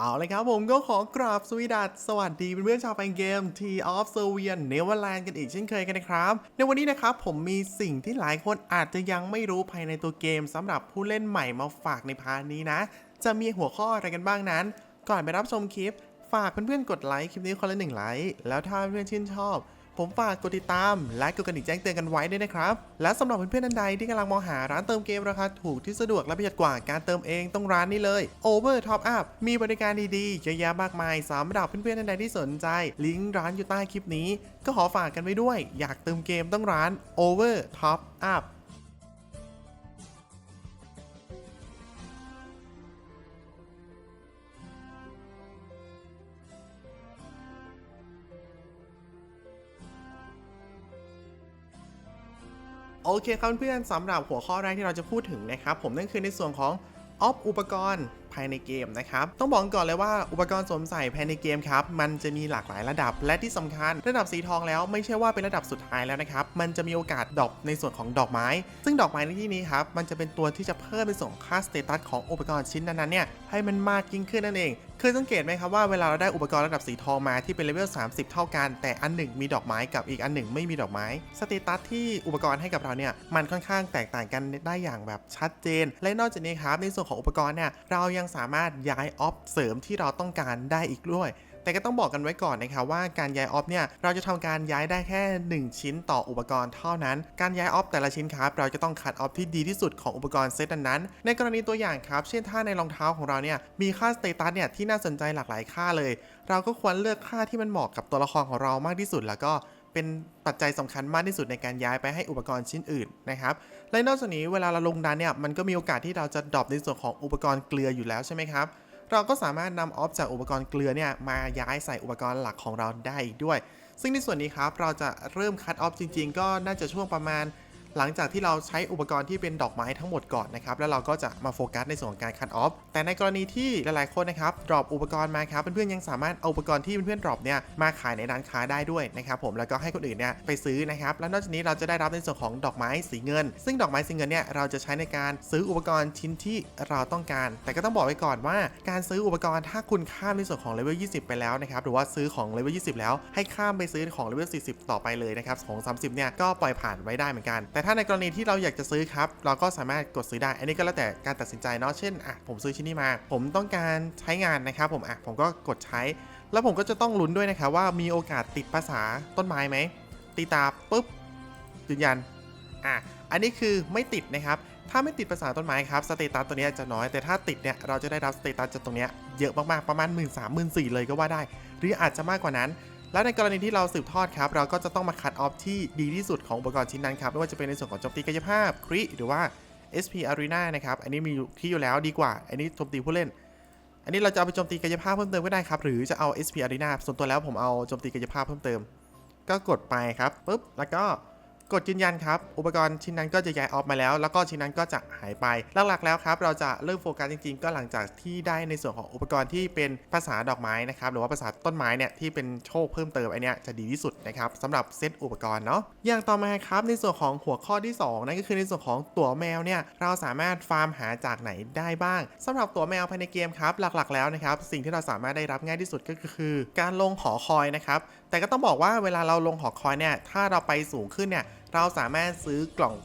เอาเลยครับผมก็ขอกราบสวีดัสสวัสดีเพื่อนๆชาวแฟนเกม T of s e r v i a n Neverland กันอีกเช่นเคยกันนะครับ ในวันนี้นะครับผมมีสิ่งที่หลายคนอาจจะยังไม่รู้ภายในตัวเกมสำหรับผู้เล่นใหม่มาฝากในพาร์ทนี้นะ จะมีหัวข้ออะไรกันบ้างนั้น ก่อนไปรับชมคลิป ฝากเพื่อนๆกดไลค์คลิปนี้คนละหนึ่งไลค์แล้วถ้าเพื่อนๆชื่นชอบ ผมฝากกดติดตาม และกดกระดิ่งแจ้งเตือนกันไว้ด้วยนะครับ และสำหรับเพื่อนๆท่านใดที่กำลังมองหาร้านเติมเกมราคาถูกที่สะดวกและประหยัดกว่าการเติมเองต้องร้านนี้เลย Over Top Up มีบริการดีๆเยอะแยะมากมายสำหรับเพื่อนๆท่านใดที่สนใจ ลิงก์ร้านอยู่ใต้คลิปนี้ ก็ขอฝากกันไว้ด้วย อยากเติมเกมต้องร้าน Over Top Up โอเคครับเพื่อนๆสำหรับหัวข้อแรกที่เราจะพูดถึงนะครับผมนั่นคือในส่วนของออฟอุปกรณ์ภายในเกมนะครับ ต้องบอกก่อนเลยว่าอุปกรณ์สวมใส่ภายในเกมครับ มันจะมีหลากหลายระดับ และที่สำคัญ ระดับสีทองแล้วไม่ใช่ว่าเป็นระดับสุดท้ายแล้วนะครับ มันจะมีโอกาสดรอปในส่วนของดอกไม้ ซึ่งดอกไม้ในที่นี้ครับ มันจะเป็นตัวที่จะเพิ่มในส่วนของค่าสเตตัสของอุปกรณ์ชิ้นนั้นๆเนี่ยให้มันมากยิ่งขึ้นนั่นเอง เคยสังเกตไหมครับว่าเวลาเราได้อุปกรณ์ระดับสีทองมาที่เป็นเลเวล 30 เท่ากัน แต่อันหนึ่งมีดอกไม้กับอีกอันหนึ่งไม่มีดอกไม้สเตตัสที่อุปกรณ์ให้กับเราเนี่ยมันค่อนข้างแตกต่างกันได้อย่างแบบชัดเจน และนอกจากนี้ครับในส่วนของอุปกรณ์เนี่ยเรายังสามารถย้ายออฟเสริมที่เราต้องการได้อีกด้วย แต่ก็ต้องบอกกันไว้ก่อนนะครับว่าการย้ายออฟเนี่ยเราจะทำการย้ายได้แค่ 1 ชิ้นต่ออุปกรณ์เท่านั้น การย้ายออฟแต่ละชิ้นครับเราจะต้องคัดออฟที่ดีที่สุดของอุปกรณ์เซตนั้น ในกรณีตัวอย่างครับ เช่นถ้าในรองเท้าของเราเนี่ยมีค่าสเตตัสเนี่ยที่น่าสนใจหลากหลายค่าเลย เราก็ควรเลือกค่าที่มันเหมาะกับตัวละครของเรามากที่สุดแล้วก็เป็นปัจจัยสำคัญมากที่สุดในการย้ายไปให้อุปกรณ์ชิ้นอื่นนะครับ และนอกจากนี้เวลาเราลงดันเนี่ยมันก็มีโอกาสที่เราจะดรอปในส่วนของอุปกรณ์เกลืออยู่แล้วใช่ไหมครับ เราก็สามารถนำออฟจากอุปกรณ์เกลือเนี่ยมาย้ายใส่อุปกรณ์หลักของเราได้อีกด้วย ซึ่งในส่วนนี้ครับเราจะเริ่มคัดออฟจริง ๆ ก็น่าจะช่วงประมาณ หลังจากที่เราใช้อุปกรณ์ที่เป็นดอกไม้ทั้งหมดก่อนนะครับ แล้วเราก็จะมาโฟกัสในส่วนของการคัดออฟ แต่ในกรณีที่หลายๆคนนะครับดรอปอุปกรณ์มาครับ เพื่อนๆยังสามารถเอาอุปกรณ์ที่เพื่อนๆดรอปเนี่ยมาขายในร้านค้าได้ด้วยนะครับผมแล้วก็ให้คนอื่นเนี่ยไปซื้อนะครับ แล้วนอกจากนี้เราจะได้รับในส่วนของดอกไม้สีเงิน ซึ่งดอกไม้สีเงินเนี่ยเราจะใช้ในการซื้ออุปกรณ์ชิ้นที่เราต้องการ แต่ก็ต้องบอกไว้ก่อนว่า การซื้ออุปกรณ์ถ้าคุณข้ามในส่วนของเลเวล 20 ไปแล้วนะครับ หรือว่าซื้อของเลเวล 20 แล้ว ให้ข้ามไปซื้อของเลเวล 40 ต่อไปเลยนะครับของ 30 เนี่ยก็ปล่อยผ่านไว้ได้เหมือนกันแแต่ถ้าในกรณีที่เราอยากจะซื้อครับ เราก็สามารถกดซื้อได้ อันนี้ก็แล้วแต่การตัดสินใจเนาะ เช่นอะผมซื้อชิ้นนี้มา ผมต้องการใช้งานนะครับผมอะผมก็กดใช้ แล้วผมก็จะต้องลุ้นด้วยนะครับว่ามีโอกาสติดภาษาต้นไม้ไหม ตีตาปุ๊บยืนยัน อะ อันนี้คือไม่ติดนะครับ ถ้าไม่ติดภาษาต้นไม้ครับ สเตตัสตัวนี้จะน้อย แต่ถ้าติดเนี่ย เราจะได้รับสเตตัสจากตรงนี้เยอะมากๆ ประมาณ 1 3 0 0 0 0 4 0 0เลยก็ว่าได้ หรืออาจจะมากกว่านั้น แล้วในกรณีที่เราสืบทอดครับเราก็จะต้องมาคัดออฟที่ดีที่สุดของอุปกรณ์ชิ้นนั้นครับไม่ว่าจะเป็นในส่วนของโจมตีกายภาพคริหรือว่า SP Arena นะครับอันนี้มีที่อยู่แล้วดีกว่า อันนี้โจมตีผู้เล่น อันนี้เราจะเอาไปโจมตีกายภาพเพิ่มเติมก็ได้ครับหรือจะเอา SP Arena ส่วนตัวแล้วผมเอาโจมตีกายภาพเพิ่มเติม ก็กดไปครับปุ๊บแล้วก็ กดยืนยันครับอุปกรณ์ชิ้นนั้นก็จะย้ายออฟมาแล้ว แล้วก็ชิ้นนั้นก็จะหายไปหลักๆแล้วครับเราจะเริ่มโฟกัสจริงๆ ก็หลังจากที่ได้ในส่วนของอุปกรณ์ที่เป็นภาษาดอกไม้นะครับหรือว่าภาษาต้นไม้เนี่ยที่เป็นโชคเพิ่มเติมไอเนี้ยจะดีที่สุดนะครับสำหรับเซตอุปกรณ์เนาะอย่างต่อมาครับในส่วนของหัวข้อที่2นั่นก็คือในส่วนของตัวแมวเนี่ยเราสามารถฟาร์มหาจากไหนได้บ้างสำหรับตัวแมวภายในเกมครับหลักๆแล้วนะครับสิ่งที่เราสามารถได้รับง่ายที่สุดก็คือ การลงหอคอยนะครับแต่ก็ต้องบอกว่าเวลาเราลงหอคอยเนี่ยถ้าเราไปสูงขึ้นเนี่ย เราสามารถซื้อกล่อง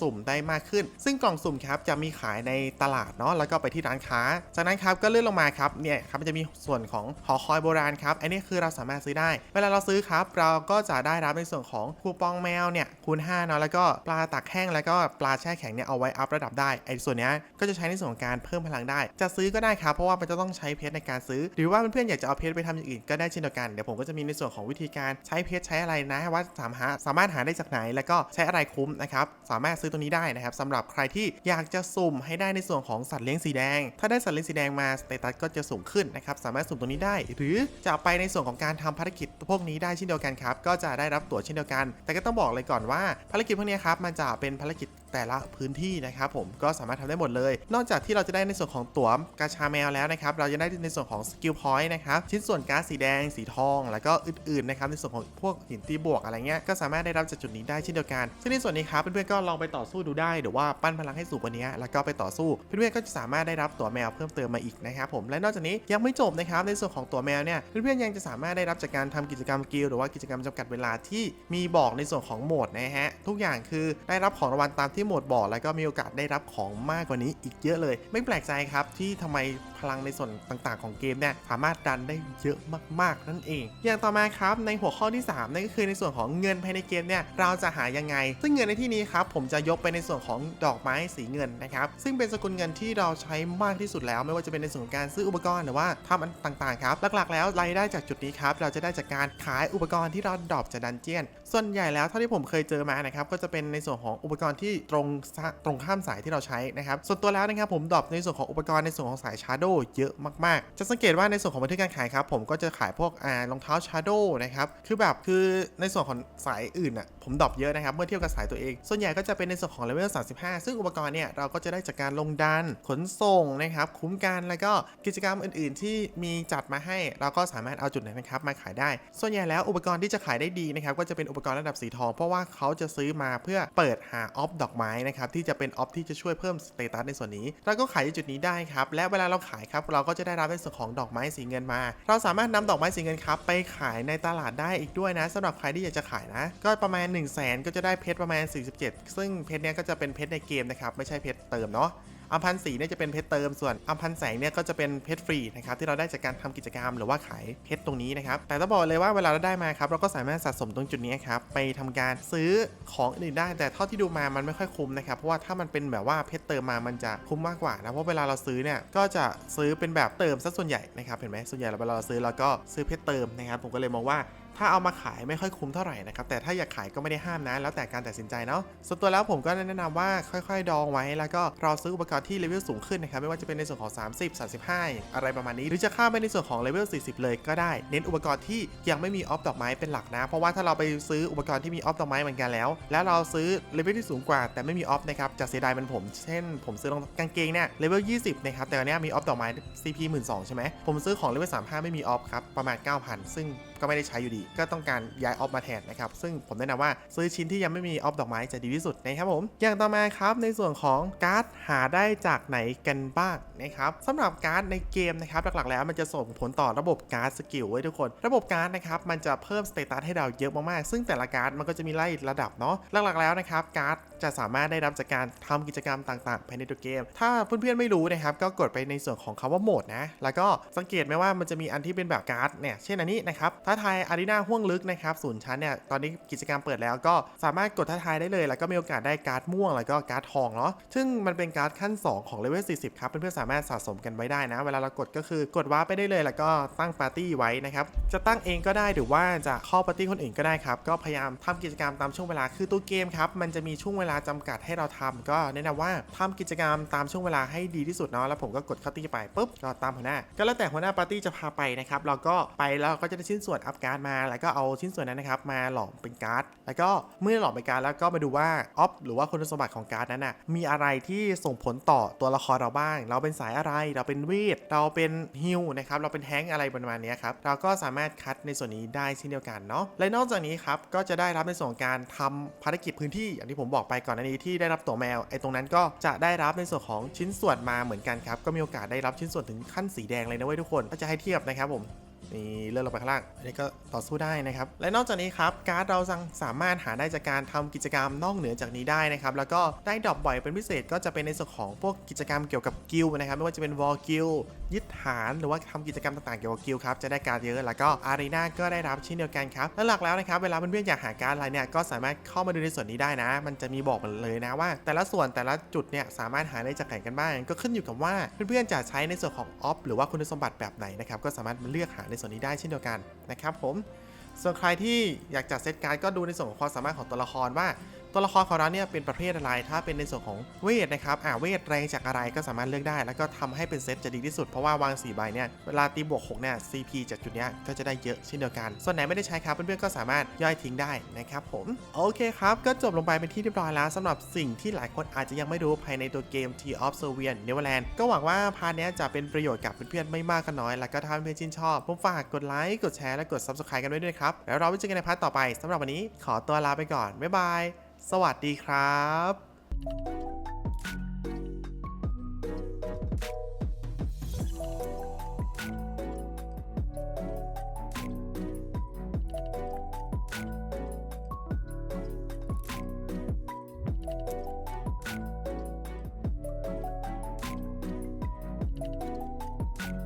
สุ่มได้มากขึ้น ซึ่งกล่องสุ่มครับจะมีขายในตลาดเนาะแล้วก็ไปที่ร้านค้า จากนั้นครับก็เลื่อนลงมาครับเนี่ยครับมันจะมีส่วนของหอคอยโบราณครับอันนี้คือเราสามารถซื้อได้ เวลาเราซื้อครับเราก็จะได้รับในส่วนของคูปองแมวเนี่ยคูณ5เนาะแล้วก็ปลาตักแห้งแล้วก็ปลาแช่แข็งเนี่ยเอาไว้อัพระดับได้ไอ้ส่วนเนี้ยก็จะใช้ในส่วนของการเพิ่มพลังได้ จะซื้อก็ได้ครับเพราะว่ามันจะต้องใช้เพชรในการซื้อ หรือว่าเพื่อนๆอยากจะเอาเพชรไปทำอย่างอื่นก็ได้เช่นเดียวกันเดี๋ยวผมก็จะมีในส่วนของวิธีการใช้เพชรใช้อะไรนะว่าสามารถสามารถหาได้จากไหน แล้วก็ใช้อะไรคุ้มนะครับสามารถซื้อตัวนี้ได้นะครับสำหรับใครที่อยากจะสุ่มให้ได้ในส่วนของสัตว์เลี้ยงสีแดง ถ้าได้สัตว์เลี้ยงสีแดงมาสเตตัสก็จะสูงขึ้นนะครับสามารถสุ่มตัวนี้ได้ หรือจะไปในส่วนของการทำภารกิจพวกนี้ได้เช่นเดียวกันครับก็จะได้รับตั๋วเช่นเดียวกัน แต่ก็ต้องบอกเลยก่อนว่าภารกิจพวกนี้ครับมันจะเป็นภารกิจแต่ละพื้นที่นะครับผมก็สามารถทำได้หมดเลย นอกจากที่เราจะได้ในส่วนของตั๋วกาชาแมวแล้วนะครับเราจะได้ในส่วนของสกิลพอยต์นะครับชิ้นส่วนก๊าซสีแดงสีทอง แล้วก็อื่นๆนะครับในส่วนของพวกหินตีบวกอะไรเงี้ยก็สามารถได้รับจากจุดนี้ได้เช่นเดียวกัน ซึ่งในส่วนนี้ครับเพื่อนๆก็ลองไปต่อสู้ดูได้หรือว่าปั้นพลังให้สูงกว่านี้แล้วก็ไปต่อสู้เพื่อนๆก็จะสามารถได้รับตั๋วแมวเพิ่มเติมมาอีกนะครับผมและนอกจากนี้ยังไม่จบนะครับในส่วนของตั๋วแมวเนี่ยเพื่อนๆยังจะสามารถได้รับจากการทำกิจกรรมกิลหรือว่ากิจกรรมจำกัดเวลาที่มีบอกในส่วนของโหมดนะฮะทุกอย่างคือได้รับของรางวัลตามที่โหมดบอกแล้วก็มีโอกาสได้รับของมากกว่านี้อีกเยอะเลย ไม่แปลกใจครับที่ทำไมพลังในส่วนต่างๆ ของเกมเนี่ยสามารถดันได้เยอะมากๆนั่นเอง อย่างต่อมาครับในหัวข้อที่3นั่นก็คือในส่วนของเงินภายในเกมเนี่ยเราจะหายังไง ซึ่งเงินในที่นี้ครับผมจะยกไปในส่วนของดอกไม้สีเงินนะครับซึ่งเป็นสกุลเงินที่เราใช้มากที่สุดแล้ว ไม่ว่าจะเป็นในส่วนของการซื้ออุปกรณ์หรือว่าทำอันต่างๆครับหลักๆ แล้วรายได้จากจุดนี้ครับเราจะได้จากการขายอุปกรณ์ที่เราดรอปจากดันเจียน ส่วนใหญ่แล้วเท่าที่ผมเคยเจอมานะครับก็จะเป็นในส่วนของอุปกรณ์ที่ตรงตรงข้ามสายที่เราใช้นะครับ ส่วนตัวแล้วนะครับผมดรอปในส่วนของอุปกรณ์ในส่วนของสายชาร์โดเยอะมากๆ จะสังเกตว่าในส่วนของบันทึกการขายครับผมก็จะขายพวกอ่ารองเท้าชาร์โดนะครับคือแบบคือในส่วนของสายอื่นอะผมดรอปเยอะนะครับเมื่อเทียบกับสายตัวเอง ส่วนใหญ่ก็จะเป็นในส่วนของเลเวล35 ซึ่งอุปกรณ์เนี่ยเราก็จะได้จากการลงดันขนส่งนะครับคุ้มกันแล้วก็กิจกรรมอื่น ๆ ที่มีจัดมาให้เราก็สามารถเอาจุดนั้นนะครับมาขายได้ ส่วนใหญ่แล้วอุปกรณ์ที่จะขายได้ดีนะครับก็จะเป็นอุปกรณ์ระดับสีทองเพราะว่าเขาจะซื้อมาเพื่อเปิดหาออฟดอกไม้นะครับที่จะเป็นออฟที่จะช่วยเพิ่มสเตตัสในส่วนนี้ เราก็ขายที่จุดนี้ได้ครับและเวลาเราขายครับเราก็จะได้รับในส่วนของดอกไม้สีเงินมา เราสามารถนำดอกไม้สีเงินครับไปขายในตลาดได้อีกด้วยนะสำหรับใครที่อยากจะขายนะ ก็ประมาณ1 0 0 0 0แสนก็จะได้เพชรประมาณ 47 ซึ่งเพชรเนี้ยก็จะเป็นเพชรในเกมนะครับไม่ใช่เพชรเติมเนาะ อัมพันสีเนี่ยจะเป็นเพชรเติมส่วนอัมพันแสงเนี่ยก็จะเป็นเพชรฟรีนะครับที่เราได้จากการทำกิจกรรมหรือว่าขายเพชรตรงนี้นะครับแต่ต้องบอกเลยว่าเวลาเราได้มาครับเราก็สามารถสะสมตรงจุดนี้ครับไปทำการซื้อของอื่นได้ แต่เท่าที่ดูมามันไม่ค่อยคุ้มนะครับเพราะว่าถ้ามันเป็นแบบว่าเพชรเติมมามันจะคุ้มมากกว่านะเพราะเวลาเราซื้อเนี่ยก็จะซื้อเป็นแบบเติมซะส่วนใหญ่นะครับเห็นไหมส่วนใหญ่เวลาเราซื้อเราก็ซื้อเพชรเติมนะครับผมก็เลยมองว่า ถ้าเอามาขายไม่ค่อยคุ้มเท่าไหร่นะครับ แต่ถ้าอยากขายก็ไม่ได้ห้ามนะ แล้วแต่การตัดสินใจเนาะ ส่วนตัวแล้วผมก็แนะนำว่าค่อยๆ ดองไว้ แล้วก็รอซื้ออุปกรณ์ที่เลเวลสูงขึ้นนะครับ ไม่ว่าจะเป็นในส่วนของ 30 35 อะไรประมาณนี้ หรือจะข้ามไปในส่วนของเลเวล 40 เลยก็ได้ เน้นอุปกรณ์ที่ยังไม่มีออฟดอกไม้เป็นหลักนะ เพราะว่าถ้าเราไปซื้ออุปกรณ์ที่มีออฟดอกไม้เหมือนกันแล้ว แล้วเราซื้อเลเวลที่สูงกว่า แต่ไม่มีออฟนะครับ จะเสียดายเป็นผม เช่น ผมซื้อรองกางเกงเนี่ยเลเวล 20 นะครับ แต่อันเนี้ยมีออฟดอกไม้ CP 12,000ใช่ไหมผมซื้อของเลเวล 35 ไม่มีออฟครับประมาณ 9,000 ซึ่ง ก็ไม่ได้ใช้อยู่ดี ก็ต้องการย้ายออฟมาแทนนะครับซึ่งผมแนะนำว่าซื้อชิ้นที่ยังไม่มีออฟดอกไม้จะดีที่สุดนะครับผมอย่างต่อมาครับในส่วนของการ์ดหาได้จากไหนกันบ้างนะครับสำหรับการ์ดในเกมนะครับหลักๆแล้วมันจะส่งผลต่อระบบการ์ดสกิลไว้ทุกคน ระบบการ์ดนะครับมันจะเพิ่มสเตตัสให้เราเยอะมากๆซึ่งแต่ละการ์ดมันก็จะมีไล่ระดับเนาะหลักๆแล้วนะครับการ์ด จะสามารถได้รับจากการทำกิจกรรมต่างๆภายในตัวเกม ถ้าเพื่อนๆไม่รู้นะครับก็กดไปในส่วนของคำว่าโหมดนะ แล้วก็สังเกตไหมว่ามันจะมีอันที่เป็นแบบการ์ดเนี่ย เช่นอันนี้นะครับท้าทายอารีนาห่วงลึกนะครับศูนย์ชั้นเนี่ย ตอนนี้กิจกรรมเปิดแล้วก็สามารถกดท้าทายได้เลย แล้วก็มีโอกาสได้การ์ดม่วง แล้วก็การ์ดทองเนาะ ซึ่งมันเป็นการ์ดขั้น 2 ของเลเวล 40 ครับ เพื่อนๆสามารถสะสมกันไว้ได้นะ เวลาเรากดก็คือกดว้าไปได้เลย แล้วก็ตั้งปาร์ตี้ไว้นะครับ จะตั้งเองก็ได้หรือว่าจะเข้าปาร์ตี้คนอื่นก็ได้ครับ ก็พยายามทำกิจกรรมตามช่วงเวลา คือตัวเกมครับ มันจะมีช่วงเวลาลาจำกัดให้เราทำก็แนะนำว่าทำกิจกรรมตามช่วงเวลาให้ดีที่สุดเนาะแล้วผมก็กดเข้าตี้ไปปุ๊บก็ตามหัวหน้า ก็แล้วแต่หัวหน้าปาร์ตี้จะพาไปนะครับเราก็ไปแล้วก็จะได้ชิ้นส่วนอัพการ์ดมา แล้วก็เอาชิ้นส่วนนั้นนะครับมาหลอมเป็นการ์ด แล้วก็เมื่อหลอมเป็นการ์ดแล้วก็มาดูว่าออฟหรือว่าคุณสมบัติของการ์ดนั้นน่ะมีอะไรที่ส่งผลต่อตัวละครเราบ้าง เราเป็นสายอะไร เราเป็นเวทเราเป็นฮิลนะครับเราเป็นแท้งอะไรประมาณนี้ครับเราก็สามารถคัดในส่วนนี้ได้เช่นเดียวกันเนาะและนอกจากนี้ครับก็จะได้รับในส่วนการทำภารกิจพื้นที่อย่างที่ผมบอกไปก่อนหน้านี้ที่ได้รับตัวแมวไอ้ตรงนั้นก็จะได้รับในส่วนของชิ้นส่วนมาเหมือนกันครับก็มีโอกาสได้รับชิ้นส่วนถึงขั้นสีแดงเลยนะเว้ยทุกคนถ้าจะให้เทียบนะครับผม นี่เลื่อนลงไปข้างล่าง อันนี้ก็ต่อสู้ได้นะครับ และนอกจากนี้ครับการ์ดเราสามารถหาได้จากการทำกิจกรรมนอกเหนือจากนี้ได้นะครับ แล้วก็ได้ดรอปบ่อยเป็นพิเศษก็จะเป็นในส่วนของพวกกิจกรรมเกี่ยวกับกิลนะครับ ไม่ว่าจะเป็นวอลกิลยึดฐานหรือว่าทำกิจกรรมต่างๆเกี่ยวกับกิลครับจะได้การ์ดเยอะ แล้วก็อารีนาก็ได้รับเช่นเดียวกันครับและหลักแล้วนะครับเวลาเพื่อนๆอยากหาการ์ดอะไรเนี่ยก็สามารถเข้ามาดูในส่วนนี้ได้นะ มันจะมีบอกมาเลยนะว่า แต่ละส่วนแต่ละจุดเนี่ยสามารถหาได้จากไหนกันบ้างก็ขึ้นอยู่กับว่าเพื่อนๆจะใช้ในส่วนของออฟหรือว่าคุณสมบัติแบบไหนนะครับก็สามารถเลือกหาในส่วนนี้ได้เช่นเดียวกันนะครับผมส่วนใครที่อยากจัดเซตการ์ดก็ดูในส่วนของความสามารถของตัวละครว่า ตัวละครของเราเนี่ยเป็นประเภทอะไรถ้าเป็นในส่วนของเวทนะครับอ่าเวทแรงจากอะไรก็สามารถเลือกได้ แล้วก็ทำให้เป็นเซตจะดีที่สุดเพราะว่าวาง4ใบเนี่ยเวลาตีบวก6เนี่ย CP จากจุดเนี้ยก็จะได้เยอะเช่นเดียวกัน ส่วนไหนไม่ได้ใช้ครับเพื่อนๆก็สามารถย่อยทิ้งได้นะครับผมโอเคครับ ก็จบลงไปเป็นที่เรียบร้อยแล้วสำหรับสิ่งที่หลายคนอาจจะยังไม่รู้ภายในตัวเกม T of s e r v i a n Neverland ก็หวังว่าพาร์ทนี้จะเป็นประโยชน์กับเพื่อนๆไม่มากก็น้อย แล้วก็ถ้าเพื่อนๆชื่นชอบผมฝากกดไลค์กดแชร์และกด Subscribe กันไว้ด้วยครับแล้วเราไว้เจอกันในพาร์ทต่อไปสำหรับวันนี้ขอตัวลาไปก่อนบ๊ายบาย สวัสดีครับ